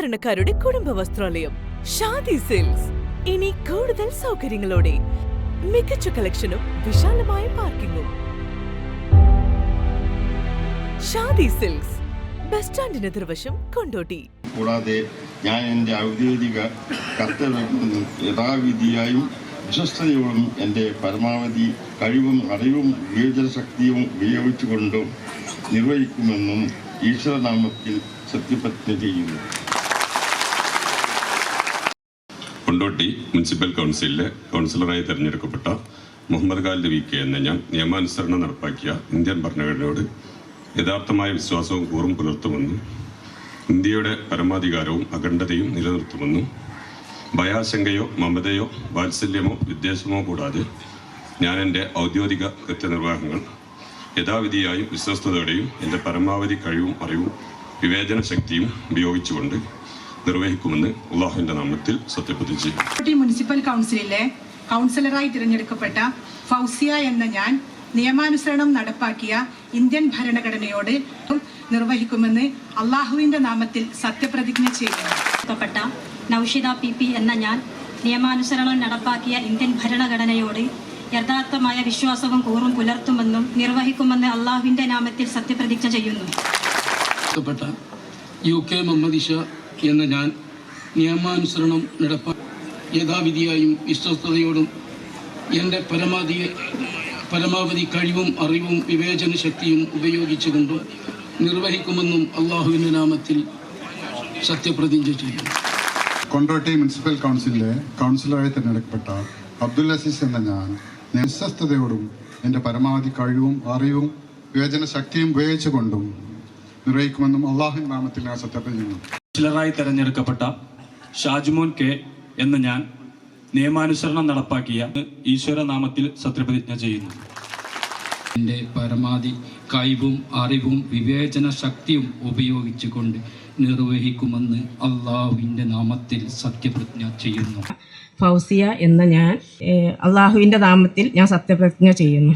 സാധാരണക്കാരുടെ കുടുംബ വസ്ത്രാലയം ഷാദി സിൽക്സ്. ഇനി കൂടുതൽ സൗകര്യങ്ങളോടെ മികച്ച കളക്ഷനും വിശാലമായ പാർക്കിങ്ങും. ഷാദി സിൽക്സ് ബസ് സ്റ്റാൻഡിന് എതിർവശം കൊണ്ടോട്ടി. കൂടാതെ ഞാൻ എന്റെ ഔദ്യോഗിക കർത്തവ്യം യഥാവിധിയായും വിശ്വസ്തയോടും എന്റെ പരമാവധി കഴിവും അറിവും വിവേചന ശക്തിയും ഉപയോഗിച്ചുകൊണ്ടും നിർവഹിക്കുമെന്നും ഈശ്വരനാമത്തിൽ സത്യപ്രതിജ്ഞ ചെയ്യുന്നു. കൊണ്ടോട്ടി മുനിസിപ്പൽ കൗൺസിലിലെ കൗൺസിലറായി തെരഞ്ഞെടുക്കപ്പെട്ട മുഹമ്മദ് ഖാലിദ് വി കെ എന്ന ഞാൻ നിയമാനുസരണം നടപ്പാക്കിയ ഇന്ത്യൻ ഭരണഘടനയോട് യഥാർത്ഥമായ വിശ്വാസവും കൂറും പുലർത്തുമെന്നും ഇന്ത്യയുടെ പരമാധികാരവും അഖണ്ഡതയും നിലനിർത്തുമെന്നും ഭയാശങ്കയോ മമതയോ വാത്സല്യമോ വിദ്വേഷമോ കൂടാതെ ഞാൻ എന്റെ ഔദ്യോഗിക കൃത്യനിർവാഹങ്ങൾ യഥാവിധിയായും വിശ്വസ്തയോടെയും എന്റെ പരമാവധി കഴിവും അറിവും വിവേചന ശക്തിയും ഉപയോഗിച്ചുകൊണ്ട് നിർവഹിക്കുമെന്ന് അള്ളാഹുവിന്റെ നാമത്തിൽ സത്യപ്രതിജ്ഞ ചെയ്യും. മുനിസിപ്പൽ കൗൺസിലിലെ കൗൺസിലറായി തിരഞ്ഞെടുക്കപ്പെട്ട ഫൗസിയ എന്ന ഞാൻ നിയമാനുസരണം നടപ്പാക്കിയ ഇന്ത്യൻ ഭരണഘടനയോട് നിർവഹിക്കുമെന്ന് അള്ളാഹുവിന്റെ നാമത്തിൽ സത്യപ്രതിജ്ഞ ചെയ്യുന്നു. പ്പെട്ട നൌഷിദ പി പി എന്ന ഞാൻ നിയമാനുസരണം നടപ്പാക്കിയ ഇന്ത്യൻ ഭരണഘടനയോട് യഥാർത്ഥമായ വിശ്വാസവും കൂറും പുലർത്തുമെന്നും നിർവഹിക്കുമെന്ന് അള്ളാഹുവിന്റെ നാമത്തിൽ സത്യപ്രതിജ്ഞ ചെയ്യുന്നു. യു കെ മുഹമ്മദിഷ എന്ന ഞാൻ നിയമാനുസരണം നടപ്പാ യഥാവിധിയായും വിശ്വസ്തയോടും എന്റെ പരമാധി പരമാവധി കഴിവും അറിവും വിവേചന ശക്തിയും ഉപയോഗിച്ചുകൊണ്ടും നിർവഹിക്കുമെന്നും അള്ളാഹുവിന്റെ നാമത്തിൽ സത്യപ്രതിജ്ഞ ചെയ്യും കൊണ്ടോട്ടി മുനിസിപ്പൽ കൗൺസിലിലെ കൗൺസിലറായി തിരഞ്ഞെടുക്കപ്പെട്ട അബ്ദുൽ അസീസ് എന്ന ഞാൻ നിസ്വസ്ഥതയോടും എന്റെ പരമാവധി കഴിവും അറിവും വിവേചന ശക്തിയും ഉപയോഗിച്ചുകൊണ്ടും നിർവഹിക്കുമെന്നും അള്ളാഹു നാമത്തിൽ ഞാൻ സത്യപ്രതിജ്ഞ കൗൺസിലറായി തെരഞ്ഞെടുക്കപ്പെട്ട ഷാജുമോൻ കെ എന്ന ഞാൻ നിയമാനുസരണം നടപ്പാക്കിയ ഈശ്വരനാമത്തിൽ സത്യപ്രതിജ്ഞ ചെയ്യുന്നു. എന്റെ പരമാവധി കഴിവും അറിവും വിവേചന ശക്തിയും ഉപയോഗിച്ചുകൊണ്ട് നിർവഹിക്കുമെന്ന് അള്ളാഹുവിന്റെ നാമത്തിൽ സത്യപ്രതിജ്ഞ ചെയ്യുന്നു. ഫൗസിയ എന്ന ഞാൻ അള്ളാഹുവിന്റെ നാമത്തിൽ ഞാൻ സത്യപ്രതിജ്ഞ ചെയ്യുന്നു.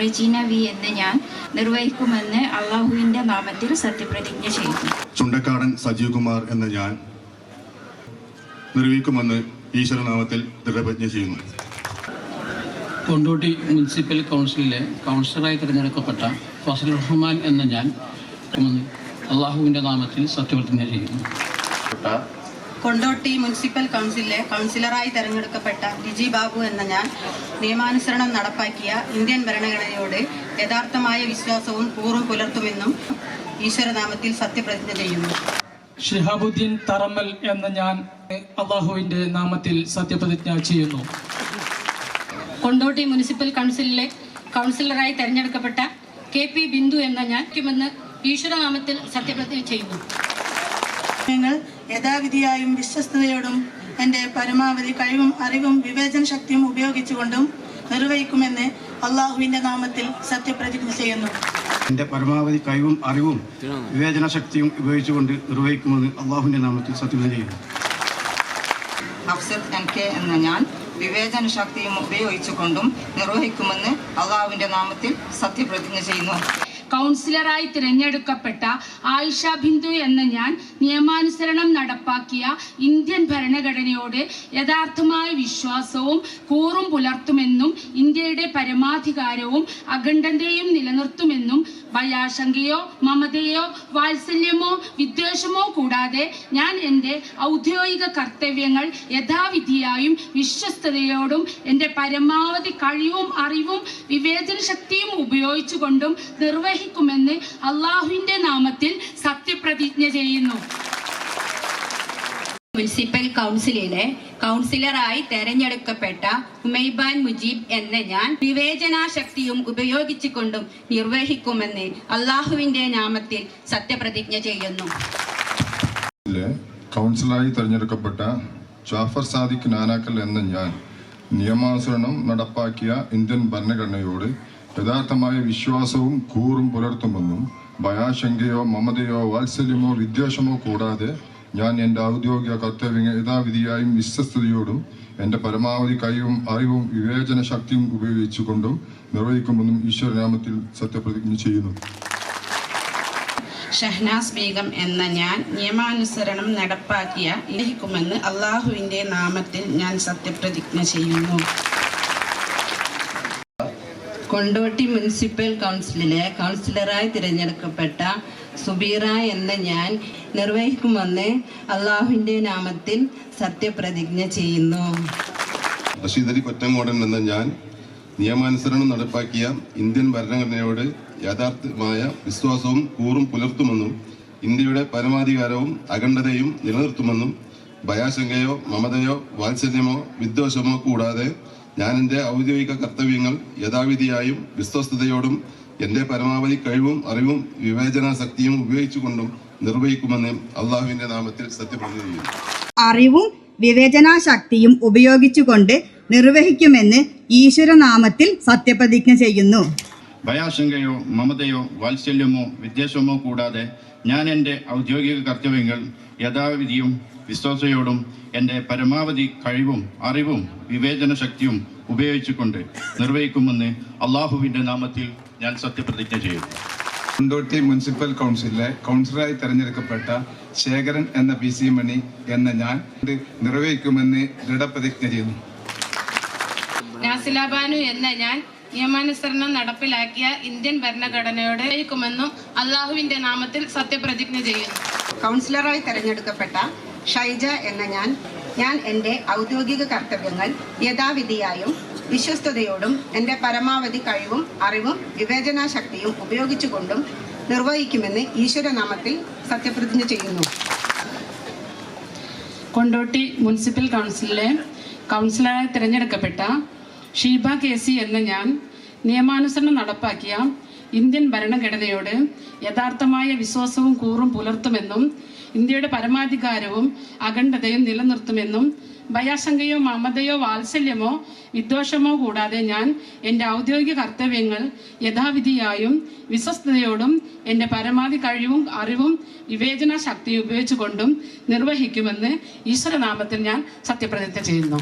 റെജീന വി എന്ന് ഞാൻ നിർവഹിക്കുമെന്ന് അള്ളാഹുവിന്റെ നാമത്തിൽ സത്യപ്രതിജ്ഞ ചെയ്യുന്നു. ചുണ്ടക്കാടൻ സജീവ് കുമാർ എന്ന് ഞാൻ നിർവഹിക്കുമെന്ന് ഈശ്വരനാമത്തിൽ ദൃഢപ്രതിജ്ഞ ചെയ്യുന്നു. കൊണ്ടോട്ടി മുനിസിപ്പൽ കൗൺസിലിലെ കൗൺസിലറായി തിരഞ്ഞെടുക്കപ്പെട്ട ഫസൽ റഹ്മാൻ എന്ന ഞാൻ അള്ളാഹുവിന്റെ നാമത്തിൽ സത്യപ്രതിജ്ഞ ചെയ്യുന്നു. കൊണ്ടോട്ടി മുനിസിപ്പൽ കൗൺസിലിലെ കൗൺസിലറായി തെരഞ്ഞെടുക്കപ്പെട്ട ലിജി ബാബു എന്ന ഞാൻ നിയമാനുസരണം നടപ്പാക്കിയ ഇന്ത്യൻ ഭരണഘടനയോട് യഥാർത്ഥമായ വിശ്വാസവും കൂറും പുലർത്തുമെന്നും ഈശ്വരനാമത്തിൽ സത്യപ്രതിജ്ഞ ചെയ്യുന്നു. ഷിഹാബുദ്ദീൻ തറമ്മൽ എന്ന ഞാൻ അള്ളാഹുവിന്റെ നാമത്തിൽ സത്യപ്രതിജ്ഞ ചെയ്യുന്നു. കൊണ്ടോട്ടി മുനിസിപ്പൽ കൗൺസിലിലെ കൗൺസിലറായി തെരഞ്ഞെടുക്കപ്പെട്ട കെ പി ബിന്ദു എന്ന ഞാൻ ഈശ്വരനാമത്തിൽ സത്യപ്രതിജ്ഞ ചെയ്യുന്നു. ഞങ്ങൾ യഥാവിധിയായും വിശ്വസ്തയോടും എന്റെ പരമാവധി കഴിവും അറിവും വിവേചന ശക്തിയും ഉപയോഗിച്ചുകൊണ്ടും നിർവഹിക്കുമെന്ന് അള്ളാഹുവിന്റെ നാമത്തിൽ സത്യപ്രതിജ്ഞ ചെയ്യുന്നു. എന്റെ പരമാവധി കഴിവും അറിവും വിവേചന ശക്തിയും ഉപയോഗിച്ചുകൊണ്ട് നിർവഹിക്കുമെന്ന് അള്ളാഹുവിന്റെ നാമത്തിൽ സത്യപ്രതിജ്ഞ ചെയ്യുന്നു. അഫ്സത്ത് എൻ കെ എന്ന ഞാൻ വിവേചന ശക്തിയും ഉപയോഗിച്ചുകൊണ്ടും നിർവഹിക്കുമെന്ന് അള്ളാഹുവിന്റെ നാമത്തിൽ സത്യപ്രതിജ്ഞ ചെയ്യുന്നു. കൗൺസിലറായി തിരഞ്ഞെടുക്കപ്പെട്ട ആയിഷ ബിന്ദു എന്ന ഞാൻ നിയമാനുസരണം നടപ്പാക്കിയ ഇന്ത്യൻ ഭരണഘടനയോട് യഥാർത്ഥമായ വിശ്വാസവും കൂറും പുലർത്തുമെന്നും ഇന്ത്യയുടെ പരമാധികാരവും അഖണ്ഡതയും നിലനിർത്തുമെന്നും ഭയാശങ്കയോ മമതയോ വാത്സല്യമോ വിദ്വേഷമോ കൂടാതെ ഞാൻ എന്റെ ഔദ്യോഗിക കർത്തവ്യങ്ങൾ യഥാവിധിയായും വിശ്വസ്തയോടും എന്റെ പരമാവധി കഴിവും അറിവും വിവേചന ശക്തിയും ഉപയോഗിച്ചുകൊണ്ടും നിർവഹിക്കുമെന്ന് അള്ളാഹുവിന്റെ നാമത്തിൽ സത്യപ്രതിജ്ഞ ചെയ്യുന്നു. മുനിസിപ്പൽ കൗൺസിലിലെ കൗൺസിലറായി തെരഞ്ഞെടുക്കപ്പെട്ട ഉമൈബാൻ മുജീബ് എന്ന ഞാൻ വിവേചനാശക്തിയും ഉപയോഗിച്ചുകൊണ്ടും നിർവഹിക്കുമെന്ന് അള്ളാഹുവിന്റെ നാമത്തിൽ സത്യപ്രതിജ്ഞ ചെയ്യുന്നു. കൗൺസിലറായി തെരഞ്ഞെടുക്കപ്പെട്ട ജാഫർ സാദിഖ് നാനാക്കൽ എന്ന ഞാൻ നിയമാനുസരണം നടപ്പാക്കിയ ഇന്ത്യൻ ഭരണഘടനയോട് യഥാർത്ഥമായ വിശ്വാസവും കൂറും പുലർത്തുമെന്നും ഭയാശങ്കയോ മമതയോ വാത്സല്യമോ വിദ്വേഷമോ കൂടാതെ ഞാൻ എന്റെ ഔദ്യോഗിക കർത്തവ്യങ്ങൾ യഥാവിധിയായും വിശ്വസ്തയോടും എന്റെ പരമാവധി കഴിവും അറിവും വിവേചന ശക്തിയും ഉപയോഗിച്ചുകൊണ്ടും നിർവഹിക്കുമെന്നും ഈശ്വരനാമത്തിൽ സത്യപ്രതിജ്ഞ ചെയ്യുന്നു. ഷഹ്നാസ് ബീഗം എന്ന ഞാൻ നിയമാനുസരണം നടപ്പാക്കിയ ഇരിക്കുമെന്ന് അള്ളാഹുവിന്റെ നാമത്തിൽ ഞാൻ സത്യപ്രതിജ്ഞ ചെയ്യുന്നു. കൊണ്ടോട്ടി മുനിസിപ്പൽ കൗൺസിലിലെ കൗൺസിലറായി തിരഞ്ഞെടുക്കപ്പെട്ട സുബീറ എന്ന ഞാൻ നിർവഹിക്കുമെന്ന് അള്ളാഹുവിന്റെ നാമത്തിൽ സത്യപ്രതിജ്ഞ ചെയ്യുന്നു. അലി കൊറ്റങ്കോടൻ എന്ന ഞാൻ നിയമാനുസരണം നടപ്പാക്കിയ ഇന്ത്യൻ ഭരണഘടനയോട് യഥാർത്ഥമായ വിശ്വാസവും കൂറും പുലർത്തുമെന്നും ഇന്ത്യയുടെ പരമാധികാരവും അഖണ്ഡതയും നിലനിർത്തുമെന്നും ഭയാശങ്കയോ മമതയോ വാത്സല്യമോ വിദ്വേഷമോ കൂടാതെ ഞാൻ എന്റെ ഔദ്യോഗിക കർത്തവ്യങ്ങൾ യഥാവിധിയായും വിശ്വസ്തയോടും എന്റെ പരമാവധി കഴിവും അറിവും വിവേചന ശക്തിയും ഉപയോഗിച്ചുകൊണ്ടും നിർവഹിക്കുമെന്ന് അള്ളാഹുവിന്റെ നാമത്തിൽ സത്യപ്രതിജ്ഞ ചെയ്യുന്നു. അറിവും വിവേചനാശക്തിയും ഉപയോഗിച്ചുകൊണ്ട് നിർവഹിക്കുമെന്ന് ഈശ്വരനാമത്തിൽ സത്യപ്രതിജ്ഞ ചെയ്യുന്നു. ഭയാശങ്കയോ മമതയോ വാത്സല്യമോ വിദ്വേഷമോ കൂടാതെ ഞാൻ എന്റെ ഔദ്യോഗിക കർത്തവ്യങ്ങൾ യഥാവിധിയും വിശ്വാസയോടും എന്റെ പരമാവധി കഴിവും അറിവും വിവേചന ശക്തിയും ഉപയോഗിച്ചുകൊണ്ട് നിർവഹിക്കുമെന്ന് അള്ളാഹുവിന്റെ നാമത്തിൽ ഞാൻ സത്യപ്രതിജ്ഞ ചെയ്യുന്നു. മുണ്ടോട്ടി മുനിസിപ്പൽ കൗൺസിലിലെ കൗൺസിലറായി തെരഞ്ഞെടുക്കപ്പെട്ട ശേഖരൻ എന്ന പി സി മണി എന്ന ഞാൻ ഇത് നിർവഹിക്കുമെന്ന് ദൃഢപ്രതിജ്ഞ ചെയ്യുന്നു. നാസിലാബാനു എന്ന ഞാൻ നിയമാനുസരണം നടപ്പിലാക്കിയ ഇന്ത്യൻ ഭരണഘടനയോട് നിർവഹിക്കുമെന്നും അള്ളാഹുവിന്റെ നാമത്തിൽ സത്യപ്രതിജ്ഞ ചെയ്യുന്നു. കൗൺസിലറായി തെരഞ്ഞെടുക്കപ്പെട്ട ഷൈജ എന്ന ഞാൻ ഞാൻ എന്റെ ഔദ്യോഗിക കർത്തവ്യങ്ങൾ യഥാവിധിയായും വിശ്വസ്തയോടും എന്റെ പരമാവധി കഴിവും അറിവും വിവേചനാശക്തിയും ഉപയോഗിച്ചുകൊണ്ടും നിർവഹിക്കുമെന്ന് ഈശ്വരനാമത്തിൽ സത്യപ്രതിജ്ഞ ചെയ്യുന്നു. കൊണ്ടോട്ടി മുനിസിപ്പൽ കൗൺസിലിലെ കൗൺസിലറായി തിരഞ്ഞെടുക്കപ്പെട്ട ഷീബ കെ സി എന്ന ഞാൻ നിയമാനുസരണം നടപ്പാക്കിയ ഇന്ത്യൻ ഭരണഘടനയോട് യഥാർത്ഥമായ വിശ്വാസവും കൂറും പുലർത്തുമെന്നും ഇന്ത്യയുടെ പരമാധികാരവും അഖണ്ഡതയും നിലനിർത്തുമെന്നും ഭയാശങ്കയോ മമതയോ വാത്സല്യമോ വിദ്വേഷമോ കൂടാതെ ഞാൻ എന്റെ ഔദ്യോഗിക കർത്തവ്യങ്ങൾ യഥാവിധിയായും വിശ്വസ്തയോടും എന്റെ പരമാവധി കഴിവും അറിവും വിവേചന ശക്തി ഉപയോഗിച്ചുകൊണ്ടും നിർവഹിക്കുമെന്ന് ഈശ്വരനാമത്തിൽ ഞാൻ സത്യപ്രതിജ്ഞ ചെയ്യുന്നു.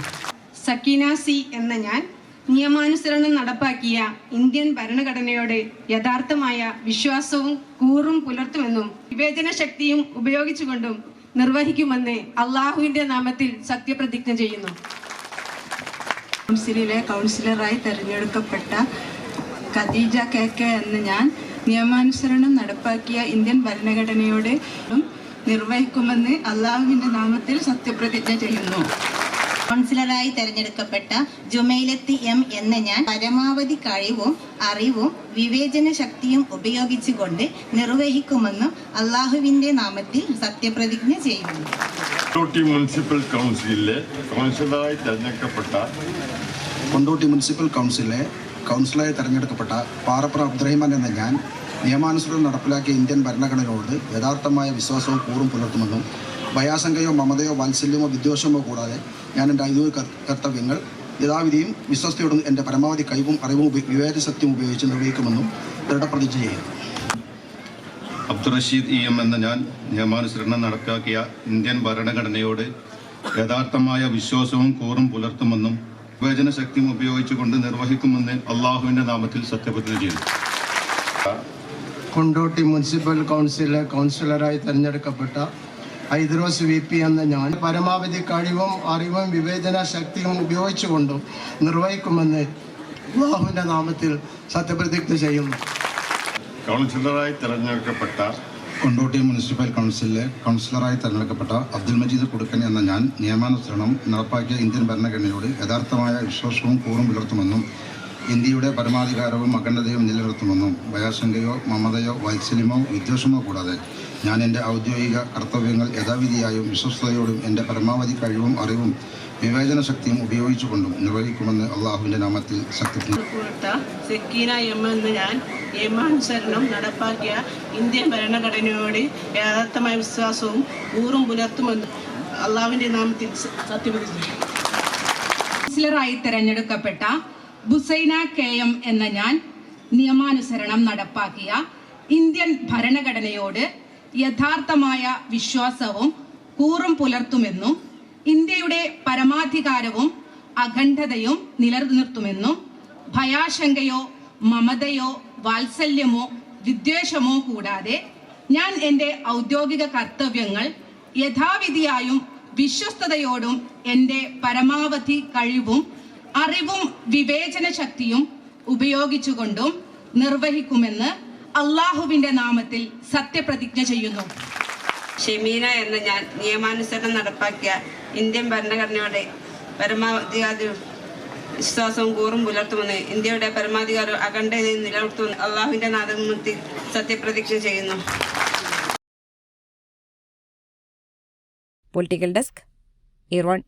സക്കീന സി എന്ന ഞാൻ നിയമാനുസരണം നടപ്പാക്കിയ ഇന്ത്യൻ ഭരണഘടനയോട് യഥാർത്ഥമായ വിശ്വാസവും കൂറും പുലർത്തുമെന്നും വിവേചന ശക്തിയും ഉപയോഗിച്ചുകൊണ്ടും നിർവഹിക്കുമെന്ന് അള്ളാഹുവിന്റെ നാമത്തിൽ സത്യപ്രതിജ്ഞ ചെയ്യുന്നു. കൗൺസിലിലെ കൗൺസിലറായി തെരഞ്ഞെടുക്കപ്പെട്ട ഖദീജ കെ കെ എന്ന് ഞാൻ നിയമാനുസരണം നടപ്പാക്കിയ ഇന്ത്യൻ ഭരണഘടനയോട് നിർവഹിക്കുമെന്ന് അള്ളാഹുവിന്റെ നാമത്തിൽ സത്യപ്രതിജ്ഞ ചെയ്യുന്നു. കൗൺസിലറായി തെരഞ്ഞെടുക്കപ്പെട്ട ജുമൈലത്തി എം എന്ന ഞാൻ പരമാവധി കഴിവും അറിവും വിവേചന ശക്തിയും ഉപയോഗിച്ചുകൊണ്ട് നിർവഹിക്കുമെന്നും അള്ളാഹുവിന്റെ നാമത്തിൽ സത്യപ്രതിജ്ഞ ചെയ്യുന്നു. കൊണ്ടോട്ടി മുനിസിപ്പൽ കൗൺസിലിലെ കൗൺസിലറായി തെരഞ്ഞെടുക്കപ്പെട്ട കൊണ്ടോട്ടി മുനിസിപ്പൽ കൗൺസിലിലെ കൗൺസിലറായി തെരഞ്ഞെടുക്കപ്പെട്ട പാറപ്ര അബ്ദുറഹിമാൻ എന്ന ഞാൻ നിയമാനുസൃതം നടപ്പിലാക്കിയ ഇന്ത്യൻ ഭരണഘടനയോട് യഥാർത്ഥമായ വിശ്വാസവും കൂറും പുലർത്തുമെന്നും ഭയാശങ്കയോ മമതയോ വാത്സല്യമോ വിദ്വേഷമോ കൂടാതെ ഞാൻ എന്റെ ഐതിഹ്യ കർ- കർത്തവ്യങ്ങൾ യഥാവിധിയും വിശ്വസ്തയോടും എന്റെ പരമാവധി കഴിവും അറിവും വിവേച സത്യം ഉപയോഗിച്ച് നിർവഹിക്കുമെന്നും ദൃഢപ്രതിജ്ഞ ചെയ്യുന്നു. അബ്ദുറഷീദ് ഇ എം എന്ന ഞാൻ നിയമാനുസരണം നടപ്പാക്കിയ ഇന്ത്യൻ ഭരണഘടനയോട് യഥാർത്ഥമായ വിശ്വാസവും കൂറും പുലർത്തുമെന്നും വിവേചന ശക്തിയും ഉപയോഗിച്ചുകൊണ്ട് നിർവഹിക്കുമെന്ന് അള്ളാഹുവിന്റെ നാമത്തിൽ സത്യപ്രതിജ്ഞ ചെയ്തു കൊണ്ടോട്ടി മുനിസിപ്പൽ കൗൺസിലെ കൗൺസിലറായി തിരഞ്ഞെടുക്കപ്പെട്ട ഹൈദ്രോസ് വി പി എന്ന ഞാൻ പരമാവധി കഴിവും അറിവും വിവേചന ശക്തിയും ഉപയോഗിച്ചുകൊണ്ടും നിർവഹിക്കുമെന്ന് ബാഹുവിന്റെ നാമത്തിൽ സത്യപ്രതിജ്ഞ ചെയ്യുന്നു. കൗൺസിലറായി തെരഞ്ഞെടുക്കപ്പെട്ട കൊണ്ടോട്ടി മുനിസിപ്പൽ കൗൺസിലിലെ കൗൺസിലറായി തെരഞ്ഞെടുക്കപ്പെട്ട അബ്ദുൽ മജീദ് കുടുക്കൻ എന്ന ഞാൻ നിയമാനുസരണം നടപ്പാക്കിയ ഇന്ത്യൻ ഭരണഘടനയോട് യഥാർത്ഥമായ വിശ്വാസവും കൂറും പുലർത്തുമെന്നും ഇന്ത്യയുടെ പരമാധികാരവും അഖണ്ഡതയും നിലനിർത്തുമെന്നും ഭയാശങ്കയോ മമതയോ വാത്സല്യമോ വിദ്വേഷമോ കൂടാതെ ഞാൻ എന്റെ ഔദ്യോഗിക കർത്തവ്യങ്ങൾ യഥാവിധിയായും വിശ്വസ്തയോടും എന്റെ പരമാവധി കഴിവും അറിവും വിവേചന ശക്തിയും ഉപയോഗിച്ചുകൊണ്ടും നിർവഹിക്കുമെന്ന് അള്ളാഹുവിന്റെ നാമത്തിൽ ശക്തി എന്ന ഞാൻ നിയമാനുസരണം നടപ്പാക്കിയ ഇന്ത്യൻ ഭരണഘടനയോട് യഥാർത്ഥമായ വിശ്വാസവും ഊറും പുലർത്തുമെന്ന് അള്ളാഹുവിന്റെ നാമത്തിൽ സത്യപ്രതിജ്ഞ കൗൺസിലറായി തെരഞ്ഞെടുക്കപ്പെട്ട ബുസൈന കെ എം എന്ന ഞാൻ നിയമാനുസരണം നടപ്പാക്കിയ ഇന്ത്യൻ ഭരണഘടനയോട് യഥാർത്ഥമായ വിശ്വാസവും കൂറും പുലർത്തുമെന്നും ഇന്ത്യയുടെ പരമാധികാരവും അഖണ്ഡതയും നിലനിർത്തുമെന്നും ഭയാശങ്കയോ മമതയോ വാത്സല്യമോ വിദ്വേഷമോ കൂടാതെ ഞാൻ എന്റെ ഔദ്യോഗിക കർത്തവ്യങ്ങൾ യഥാവിധിയായും വിശ്വസ്തയോടും എന്റെ പരമാവധി കഴിവും അറിവും വിവേചന ശക്തിയും ഉപയോഗിച്ചുകൊണ്ടും നിർവഹിക്കുമെന്ന് അള്ളാഹുവിന്റെ നാമത്തിൽ സത്യപ്രതിജ്ഞ ചെയ്യുന്നു. ഷെമീന എന്ന ഞാൻ നിയമാനുസരണം നടപ്പാക്കിയ ഇന്ത്യൻ ഭരണഘടനയുടെ പരമാധികാര വിശ്വാസവും കൂറും പുലർത്തുമെന്ന് ഇന്ത്യയുടെ പരമാധികാരം അഖണ്ഡതയും നിലനിർത്തുമെന്ന് അള്ളാഹുവിന്റെ നാമത്തിൽ സത്യപ്രതിജ്ഞ ചെയ്യുന്നു. Political desk ഇറോൺ